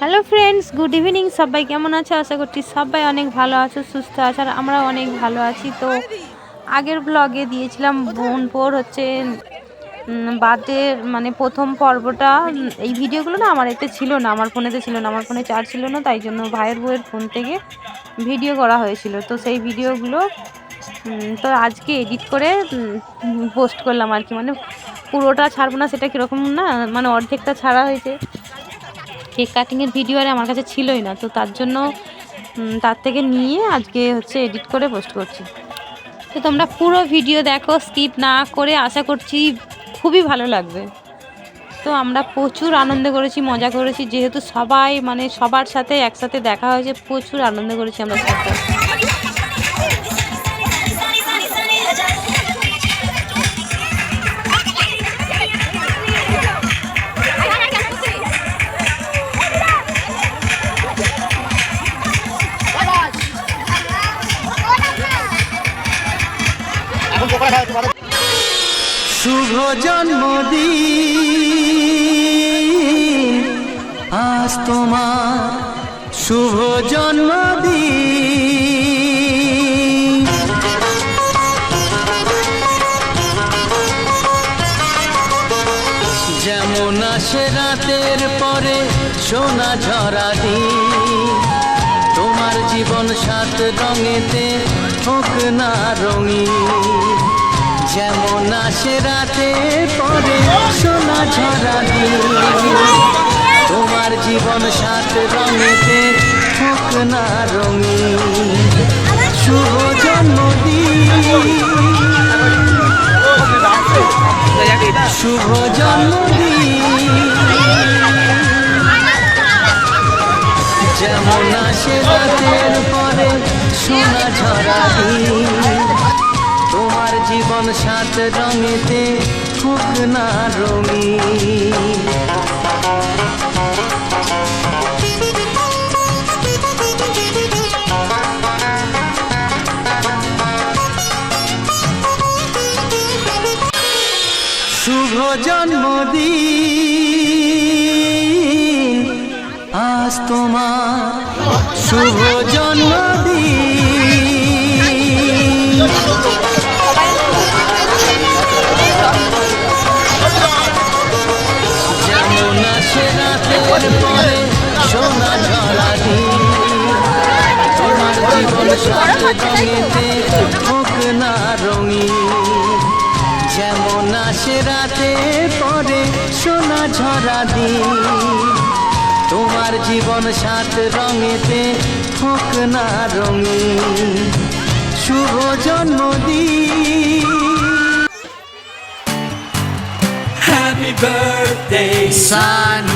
Hello friends good evening সবাই কেমন আছো? আশা করছি সবাই অনেক ভালো আছো, সুস্থ আছো, আর আমরা অনেক ভালো আছি। তো আগের ব্লগে দিয়েছিলাম বোনপোর হচ্ছে বার্থডে মানে প্রথম পর্বটা, এই ভিডিওগুলো না আমার এতে ছিল না, আমার ফোনেতে ছিল না, আমার ফোনে চার্জ ছিল না, তাই জন্য ভাইয়ের বউয়ের ফোন থেকে ভিডিও করা হয়েছিল। তো সেই ভিডিওগুলো তো আজকে এডিট করে পোস্ট করলাম আর কি। মানে পুরোটা ছাড়বো না, সেটা কীরকম না মানে অর্ধেকটা ছাড়া হয়েছে। কেক কাটিংয়ের ভিডিও আর আমার কাছে ছিলই না, তো তার জন্য তার থেকে নিয়ে আজকে হচ্ছে এডিট করে পোস্ট করছি। তো তোমরা পুরো ভিডিও দেখো স্কিপ না করে আশা করছি খুবই ভালো লাগবে। তো আমরা প্রচুর আনন্দ করেছি, মজা করেছি, যেহেতু সবাই মানে সবার সাথে একসাথে দেখা হয়েছে, প্রচুর আনন্দ করেছি আমরা সাথে সোনা ঝরা দিন। তোমার জীবন সাত রঙেতে হোক না রঙিন। যেমন আসে রাতে পরে সোনা ঝরা দিন। তোমার জীবন সাত রঙেতে হোক না রঙিন। শুভ জন্মদিন। শুভ জন্মদিন। যেমন আসে রাতের পরে সোনা ঝরা তোমার জীবন সাত রঙেতে খুব না রঙিন। জীবন সাত রঙেতে হোক না যেমন পরে দিন তোমার জীবন রঙেতে রঙিন শুভ জন্মদিন Happy birthday, সানু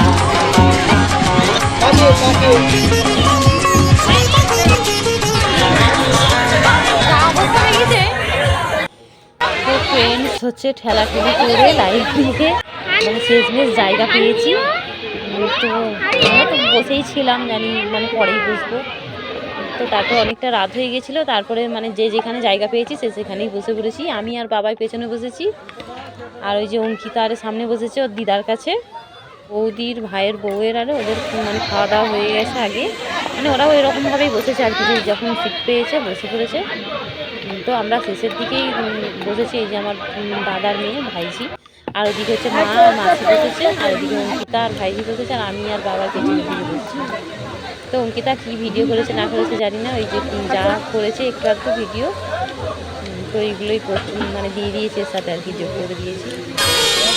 ফ্রেন্ডস হচ্ছে ঠেলাঠেলি করে লাইভ দিয়ে মানে জায়গা পেয়েছি। তো আমরা তো বসেই ছিলাম, জানি মানে পরেই বসবো। তো তারপর অনেকটা রাত হয়ে গেছিল, তারপরে মানে যে যেখানে জায়গা পেয়েছি সে সেখানেই বসে পড়েছি। আমি আর বাবাই পেছনে বসেছি। আর ওই যে অঙ্কিতা আরে সামনে বসেছে ওর দিদার কাছে। বৌদির ভাইয়ের বউয়ের আরে ওদের মানে খাওয়া দাওয়া হয়ে গেছে আগে। মানে ওরাও এরকমভাবেই বসেছে আর কি যে যখন সিট পেয়েছে বসে পড়েছে। তো আমরা শেষের দিকেই বসেছি এই যে আমার দাদার মেয়ে ভাইজি। আর ওদিকে হচ্ছে মা আর মাসি বসেছে আর ওদিকে অঙ্কিতা আর ভাইজি বসেছে আর আমি আর বাবার পেছনে দিকে বসেছি। তো অঙ্কিতা কী ভিডিও করেছে না করেছে জানি না ওই যে যা করেছে একটু একটু ভিডিও তো এইগুলোই মানে দিয়ে দিয়েছে এর সাথে আর কি যোগ করে দিয়েছি।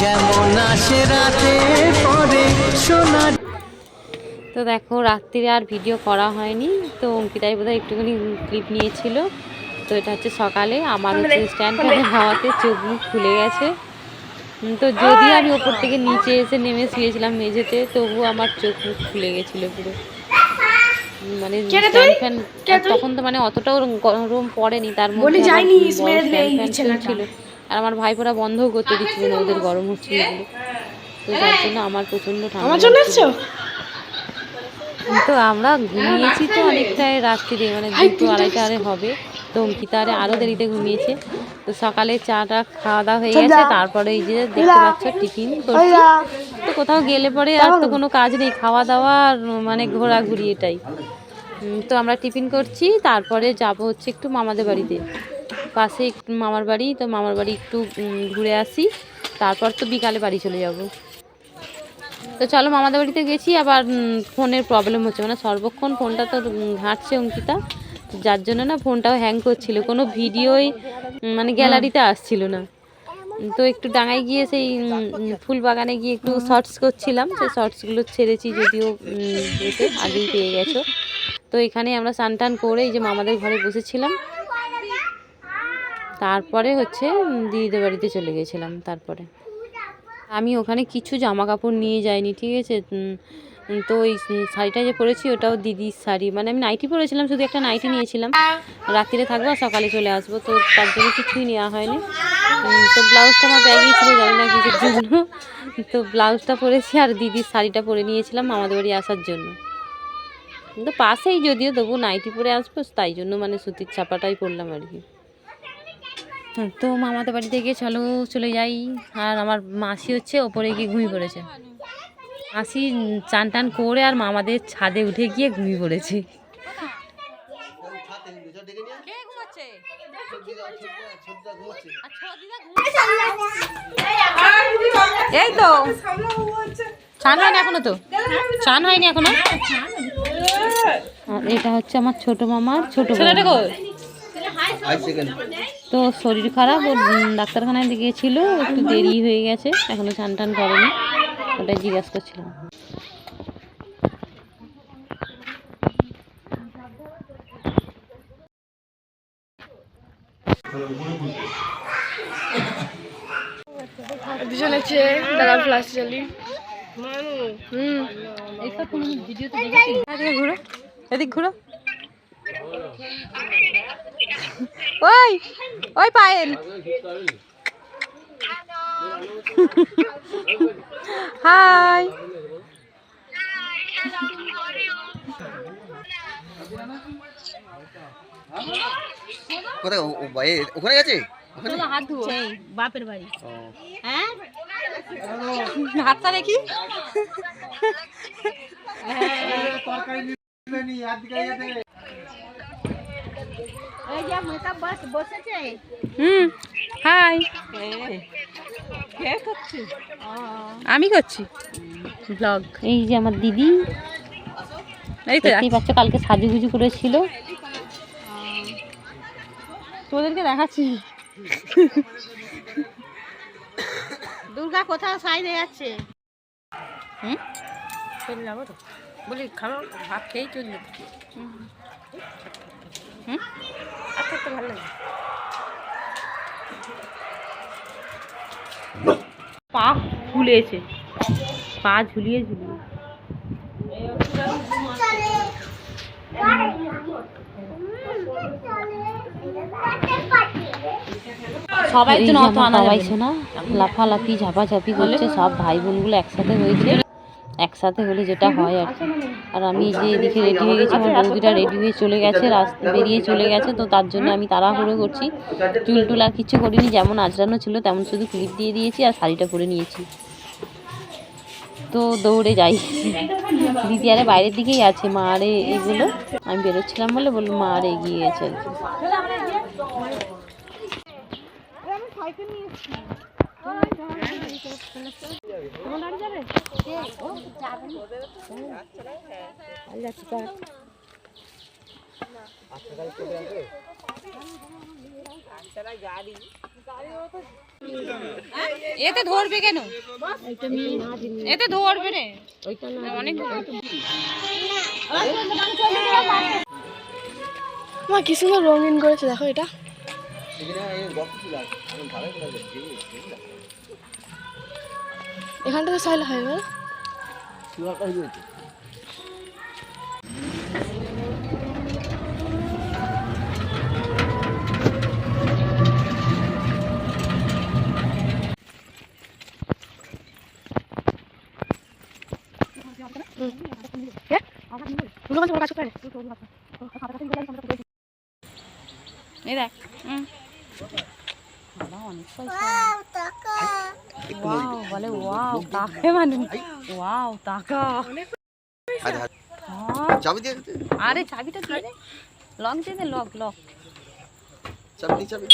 যেমন আসে রাতে পরে সোনা তো দেখো রাত্রিরে আর ভিডিও করা হয়নি। তো অঙ্কিতাই বোধহয় একটুখানি ক্লিপ নিয়েছিল। তো এটা হচ্ছে সকালে। আমার হচ্ছে স্ট্যান্ড ফ্যানের হাওয়াতে চোখ মুখ খুলে গেছে। তো যদি আমি ওপর থেকে নিচে এসে নেমে শুয়েছিলাম মেঝেতে তবুও আমার চোখ মুখ খুলে গেছিল পুরো। মানে স্ট্যান্ড ফ্যান তখন তো মানে অতটাও গরম পড়েনি। তার মধ্যে আবার আর আমার ভাইপোরা বন্ধও করতে দিচ্ছিল না ওদের গরম হচ্ছিল বলে। তো তার জন্য আমার প্রচণ্ড ঠান্ডা। তো আমরা ঘুমিয়েছি তো অনেকটাই রাত্রিরে মানে দুটো আড়াইটা আরে হবে। তো অঙ্কিতা আরে আরও দেরিতে ঘুমিয়েছে। তো সকালে চাটা খাওয়া দাওয়া হয়ে গেছে তারপরে এই যে দেখতে পাচ্ছ টিফিন করছি। তো কোথাও গেলে পরে আর তো কোনো কাজ নেই খাওয়া দাওয়া আর মানে ঘোরাঘুরি এটাই। তো আমরা টিফিন করছি তারপরে যাব হচ্ছে একটু মামাদের বাড়িতে। পাশে একটু মামার বাড়ি তো মামার বাড়ি একটু ঘুরে আসি। তারপর তো বিকালে বাড়ি চলে যাব। তো চলো মামাদের বাড়িতে গেছি আবার ফোনের প্রবলেম হচ্ছে। মানে সর্বক্ষণ ফোনটা তো ঘাঁটছে অঙ্কিতা। যার জন্য না ফোনটাও হ্যাং করছিল। কোনো ভিডিওই মানে গ্যালারিতে আসছিল না। তো একটু ডাঙায় গিয়ে সেই ফুল বাগানে গিয়ে একটু শর্টস করছিলাম। সেই শর্টসগুলো ছেড়েছি যদিও এতে আগেই পেয়ে গেছো। তো এখানে আমরা স্নান টান করে এই যে মামাদের ঘরে বসেছিলাম। তারপরে হচ্ছে দিদিদের বাড়িতে চলে গেছিলাম তারপরে। আমি ওখানে কিছু জামা কাপড় নিয়ে যাইনি, ঠিক আছে? তো ওই শাড়িটা যে পরেছি ওটাও দিদির শাড়ি। মানে আমি নাইটি পরেছিলাম, শুধু একটা নাইটি নিয়েছিলাম। রাত্রিরে থাকব আর সকালে চলে আসব, তো তার জন্য কিছুই নেওয়া হয়নি। তো ব্লাউজটা আমার ব্যাগেই ছিল, জানি না কিছুর জন্য। তো ব্লাউজটা পরেছি আর দিদির শাড়িটা পরে নিয়েছিলাম আমাদের বাড়ি আসার জন্য। তো পাশেই যদিও তবু নাইটি পরে আসব, তাই জন্য মানে সুতির ছাপাটাই পরলাম আর কি। তো মামাদের বাড়ি থেকে চলো চলে যাই। আর আমার মাসি হচ্ছে ওপরে গিয়ে ঘুমিয়ে পড়েছে। মাসি চান টান করে আর মামাদের ছাদে উঠে গিয়ে ঘুমিয়ে পড়েছে। এই তো। চান হয়নি এখনও তো? চান হয়নি এখনও? আর এটা হচ্ছে আমার ছোট মামার ছোট ছেলেটা তো শরীর খারাপ ও ডাক্তারখানায় গিয়েছিল একটু দেরি হয়ে গেছে এখনও চান টান করেনি ওটাই জিজ্ঞাসা করছিলাম। দুজন আছে দাদা ফ্লাশ চালি হুম। ঘুরো এদিক ঘুরো। ওই ওই পায়েল। হাই। কোথায়? ওখানে গেছে? বাপের বাড়ি। হ্যাঁ? হাতটা দেখি। হুম হাই। আমি করছি। ব্লগ। এই যে আমার দিদি। এই তো দেখতেই পাচ্ছ কালকে সাজুগুজু করেছিল। তোদেরকে দেখাচ্ছি। দুর্গা কোথাও সাইডে যাচ্ছে। হুম? বলি খাব ভাত খেয়েই চলবে। হুম আচ্ছা তো ভালো লাগে পা ফুলেছে। পা ঝুলিয়ে ঝুলিয়ে। সবাই তো নত আনা যাবে। না লাফালাফি ঝাপাঝাপি করছে সব ভাই বোনগুলো একসাথে হয়েছে একসাথে হলে যেটা হয় আর। আর আমি যে এদিকে রেডি হয়ে গেছি, আমার বৌদিটা রেডি হয়ে চলে গেছে রাস্তা বেরিয়ে চলে গেছে, তো তার জন্য আমি তাড়াহুড়ো করছি। চুল টুল আর কিছু করিনি, যেমন আজরানো ছিল তেমন শুধু ক্লিপ দিয়ে দিয়েছি আর শাড়িটা পরে নিয়েছি। তো দৌড়ে যাই। দিদি আরে বাইরের দিকেই আছে, মা আরে এগুলো। আমি বেরোচ্ছিলাম বলে বলল, মা আরে এগিয়ে গেছে আর কি। এতে ধরবে কেন? এতে ধরবে রে। অনেক মা কি সুন্দর রঙিন করেছে দেখো এটা। এখানটাতে সাইল হয় না? এই দেখ হুম। বাবা, অনেক পয়সা। ওয়াও, বলে ওয়াও তাকে মানে ওয়াও হাত হ্যাঁ। চাবি দিয়ে দে, আরে চাবিটা দিয়ে দে। লক দিয়ে দে লক লক। চাবি দিয়ে চাবি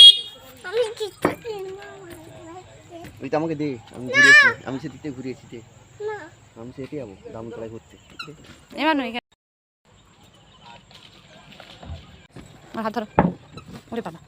ওইটা আমাকে দে আমি ঘুরিয়েছি আমি সেদিক ঘুরিয়েছি দে। আমি সেটি যাব দামতলায় ঘুরতে দে। এবার নয় হাত ধরো। ওরে বাবা।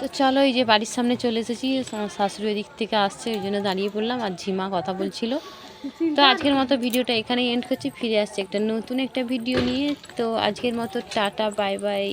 তো চলো এই যে বাড়ির সামনে চলে এসেছি শাশুড়ি দিক থেকে আসছে, ওই জন্য দাঁড়িয়ে পড়লাম, আর ঝিমা কথা বলছিল। তো আজকের মতো ভিডিওটা এখানেই এন্ড করছি, ফিরে আসছে একটা নতুন একটা ভিডিও নিয়ে। তো আজকের মতো টাটা বাই বাই